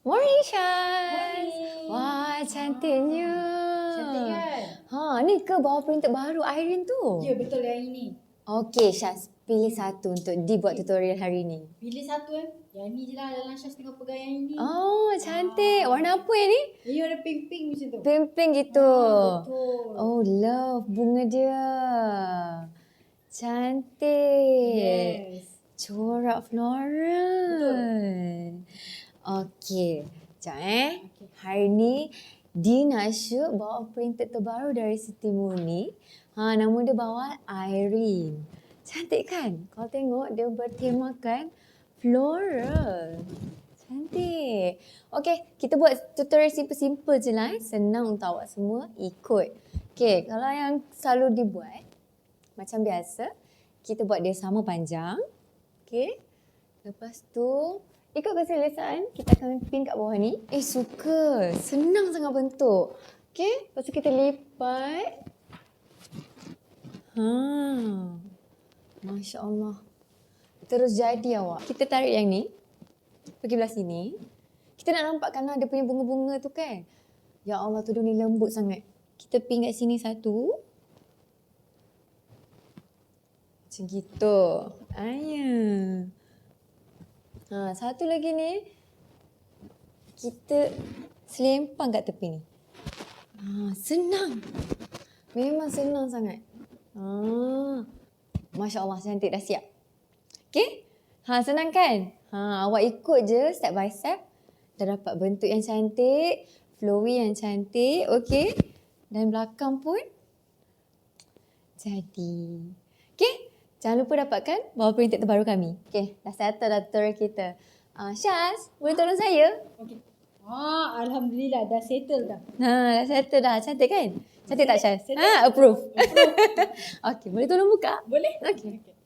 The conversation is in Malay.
Morning, Syaz. Morning. Wah, cantiknya. Cantik kan? Ha, ni ke bawah printed baru Irene tu? Ya betul yang ini. Okey, Syaz. Pilih satu untuk dibuat tutorial hari ni. Pilih satu eh. Yang ni je lah dalam Syaz tengah pegang yang ini. Oh, cantik. Warna apa yang ni? Ya ada pink-pink macam tu. Pink-pink gitu. Ah, betul. Oh, love bunga dia. Cantik. Yes. Corak floral. Okey. Sekejap eh. Okey. Hari ni Di nak shoot bawa printed terbaru dari Siti Murni. Ha, nama dia bawa Irene. Cantik kan? Kau tengok dia bertemakan floral. Cantik. Okey, kita buat tutorial simple-simple je lah. Eh. Senang untuk awak semua ikut. Okey, kalau yang selalu dibuat, macam biasa, kita buat dia sama panjang. Okey. Lepas tu, ikut keselesaan, kita akan pin kat bawah ni. Eh, suka. Senang sangat bentuk. Okey. Lepas tu kita lipat. Ha. Masya Allah. Terus jadi awak. Kita tarik yang ni. Pergi belah sini. Kita nak nampakkan lah dia punya bunga-bunga tu kan. Ya Allah, tudung ni lembut sangat. Kita pin kat sini satu. Macam gitu. Ayah. Ha, satu lagi ni. Kita selempang kat tepi ni. Ha, senang. Memang senang sangat. Ha. Masya Allah, cantik dah siap. Okay? Ha, senang kan? Ha, awak ikut je step by step. Dah dapat bentuk yang cantik. Flowy yang cantik. Okay? Dan belakang pun jadi. Okay? Jangan lupa dapatkan bawah printed terbaru kami. Okay, dah settle dah tutorial kita. Uh, Syaz, boleh tolong saya? Okey. Ah, Alhamdulillah dah settle dah. Ha, dah settle dah. Cantik kan? Cantik tak Syaz? Ha, approve. okay, boleh tolong buka? Boleh? Okey. Okey.